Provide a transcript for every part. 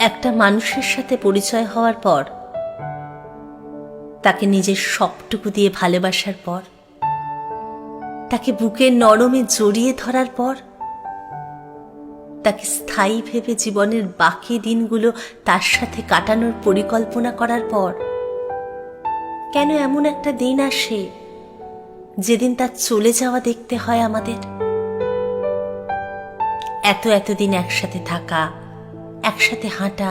একটা মানুষের সাথে পরিচয় হওয়ার পর, তাকে নিজের সবটুকু দিয়ে ভালোবাসার পর, তাকে বুকের নরমে জড়িয়ে ধরার পর, তাকে স্থায়ী ভেবে জীবনের বাকি দিনগুলো তার সাথে কাটানোর পরিকল্পনা করার পর, কেন এমন একটা দিন আসে যেদিন তার চলে যাওয়া দেখতে হয় আমাদের? এত এতদিন একসাথে থাকা একসাথে হাঁটা,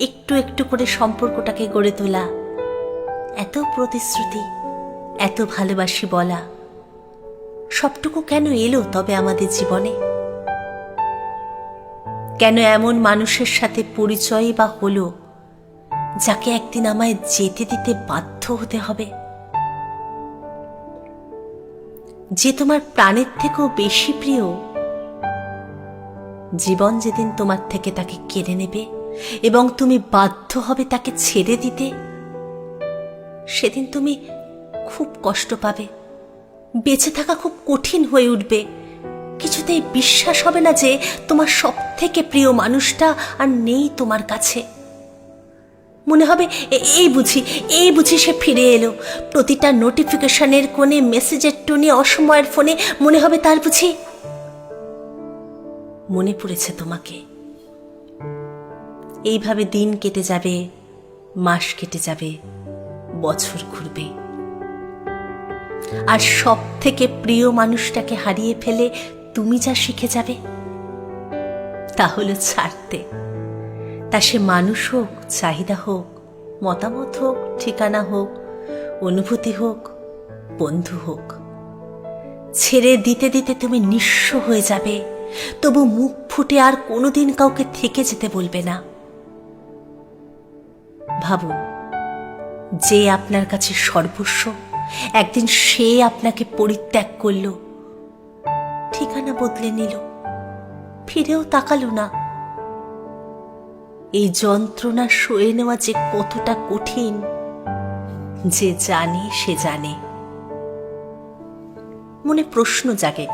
একটু একটু করে সম্পর্কটাকে গড়ে তোলা, এত প্রতিশ্রুতি, এত ভালোবাসি বলা, সবটুকু কেন এলো তবে আমাদের জীবনে? কেন এমন মানুষের সাথে পরিচয় বা হলো, যাকে একদিন আমায় যেতে দিতে বাধ্য হতে হবে? যে তোমার প্রাণের থেকেও বেশি প্রিয় জীবন যেদিন তোমার থেকে তাকে কেড়ে নেবে এবং তুমি বাধ্য হবে তাকে ছেড়ে দিতে, সেদিন তুমি খুব কষ্ট পাবে। বেঁচে থাকা খুব কঠিন হয়ে উঠবে। কিছুতেই বিশ্বাস হবে না যে তোমার সব থেকে প্রিয় মানুষটা আর নেই তোমার কাছে। মনে হবে এই বুঝি এই বুঝি সে ফিরে এলো। প্রতিটা নোটিফিকেশনের কোণে মেসেজের টোনে, অসময়ের ফোনে মনে হবে তার বুঝি মনে পড়েছে তোমাকে। এইভাবে দিন কেটে যাবে, মাস কেটে যাবে, বছর ঘুরবে। আর সব থেকে প্রিয় মানুষটাকে হারিয়ে ফেলে তুমি যা শিখে যাবে, তা হলো ছাড়তে। তা সে মানুষ হোক, চাহিদা হোক, মতামত হোক, ঠিকানা হোক, অনুভূতি হোক, বন্ধু হোক, ছেড়ে দিতে দিতে তুমি নিঃস্ব হয়ে যাবে। তবু মুখ ফুটে আর কোনোদিন কাউকে থেকে যেতে বলবে না। ভাবুন, যে আপনার কাছে সর্বস্ব, একদিন সে আপনাকে পরিত্যাগ করল, ঠিকানা বদলে নিল, ফিরেও তাকালো না। এই যন্ত্রণা সয়ে নেওয়া যে কতটা কঠিন, যে জানে সে জানে। মনে প্রশ্ন জাগে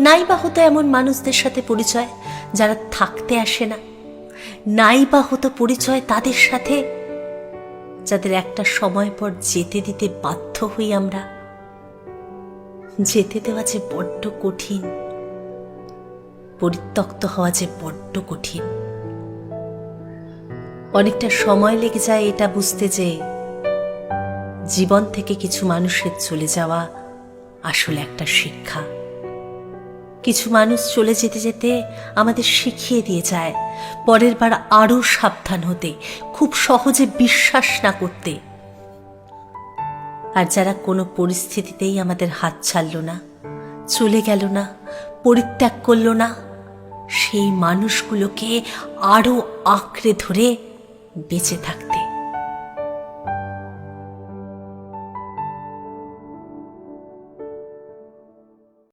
নাই বা হতো এমন মানুষদের সাথে পরিচয় যারা থাকতে আসে না। নাই বা হতো পরিচয় তাদের সাথে যাদের একটা সময় পর যেতে দিতে বাধ্য হই আমরা। যেতে দেওয়া যে বড্ড কঠিন, পরিত্যক্ত হওয়া যে বড্ড কঠিন। অনেকটা সময় লেগে যায় এটা বুঝতে যে জীবন থেকে কিছু মানুষের চলে যাওয়া আসলে একটা শিক্ষা। কিছু মানুষ চলে যেতে যেতে আমাদের শিখিয়ে দিয়ে যায়, পরের বার আরও সাবধান হতে, খুব সহজে বিশ্বাস না করতে। আর যারা কোনো পরিস্থিতিতেই আমাদের হাত ছাড়ল না, চলে গেল না, পরিত্যাগ করল না, সেই মানুষগুলোকে আরও আঁকড়ে ধরে বেঁচে থাকতে